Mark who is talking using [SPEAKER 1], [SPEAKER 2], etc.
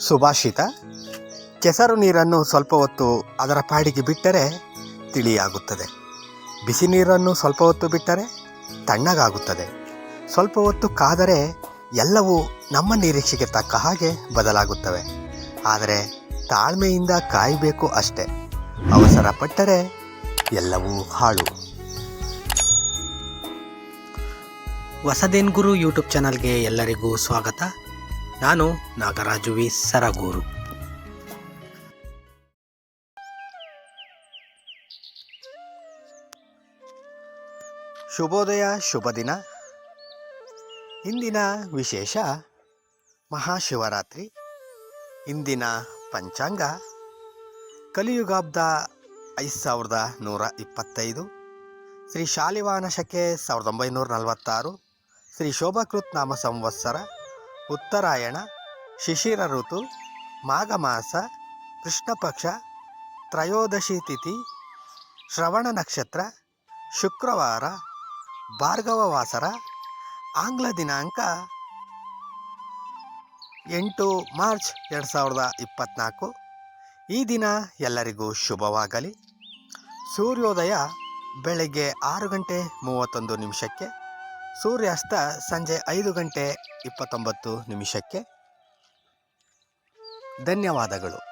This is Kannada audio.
[SPEAKER 1] ಸುಭಾಷಿತ. ಕೆಸರು ನೀರನ್ನು ಸ್ವಲ್ಪ ಹೊತ್ತು ಅದರ ಪಾಡಿಗೆ ಬಿಟ್ಟರೆ ತಿಳಿಯಾಗುತ್ತದೆ. ಬಿಸಿ ನೀರನ್ನು ಸ್ವಲ್ಪ ಹೊತ್ತು ಬಿಟ್ಟರೆ ತಣ್ಣಗಾಗುತ್ತದೆ. ಸ್ವಲ್ಪ ಹೊತ್ತು ಕಾದರೆ ಎಲ್ಲವೂ ನಮ್ಮ ನಿರೀಕ್ಷೆಗೆ ತಕ್ಕ ಹಾಗೆ ಬದಲಾಗುತ್ತವೆ. ಆದರೆ ತಾಳ್ಮೆಯಿಂದ ಕಾಯಬೇಕು ಅಷ್ಟೆ. ಅವಸರ ಪಟ್ಟರೆ ಎಲ್ಲವೂ ಹಾಳು. ಹೊಸದೇನ್ ಗುರು ಯೂಟ್ಯೂಬ್ ಚಾನಲ್ಗೆ ಎಲ್ಲರಿಗೂ ಸ್ವಾಗತ. ನಾನು ನಾಗರಾಜು ವಿ ಸರಗೂರು. ಶುಭೋದಯ, ಶುಭ ದಿನ. ಇಂದಿನ ವಿಶೇಷ ಮಹಾಶಿವರಾತ್ರಿ. ಇಂದಿನ ಪಂಚಾಂಗ. ಕಲಿಯುಗಾಬ್ದ ಐದು ಸಾವಿರದ ನೂರ ಇಪ್ಪತ್ತೈದು. ಶ್ರೀ ಶಾಲಿವಾನ ಶಕೆ ಸಾವಿರದ ಒಂಬೈನೂರ ನಲವತ್ತಾರು. ಶ್ರೀ ಶೋಭಾಕೃತ್ ನಾಮ ಸಂವತ್ಸರ. ಉತ್ತರಾಯಣ, ಶಿಶಿರ ಋತು, ಮಾಘಮಾಸ, ಕೃಷ್ಣಪಕ್ಷ ಕೃಷ್ಣ ಪಕ್ಷ ತ್ರಯೋದಶಿ ತಿಥಿ, ಶ್ರವಣ ನಕ್ಷತ್ರ, ಶುಕ್ರವಾರ ಭಾರ್ಗವ ವಾಸರ ಆಂಗ್ಲ ದಿನಾಂಕ ಎಂಟು ಮಾರ್ಚ್ ಎರಡು ಸಾವಿರದ ಇಪ್ಪತ್ತ್ನಾಲ್ಕು ಈ ದಿನ ಎಲ್ಲರಿಗೂ ಶುಭವಾಗಲಿ. ಸೂರ್ಯೋದಯ ಬೆಳಗ್ಗೆ ಆರು ಗಂಟೆ ಮೂವತ್ತೊಂದು ನಿಮಿಷಕ್ಕೆ. ಸೂರ್ಯಾಸ್ತ ಸಂಜೆ ಐದು ಗಂಟೆ ಇಪ್ಪತ್ತೊಂಬತ್ತು ನಿಮಿಷಕ್ಕೆ. ಧನ್ಯವಾದಗಳು.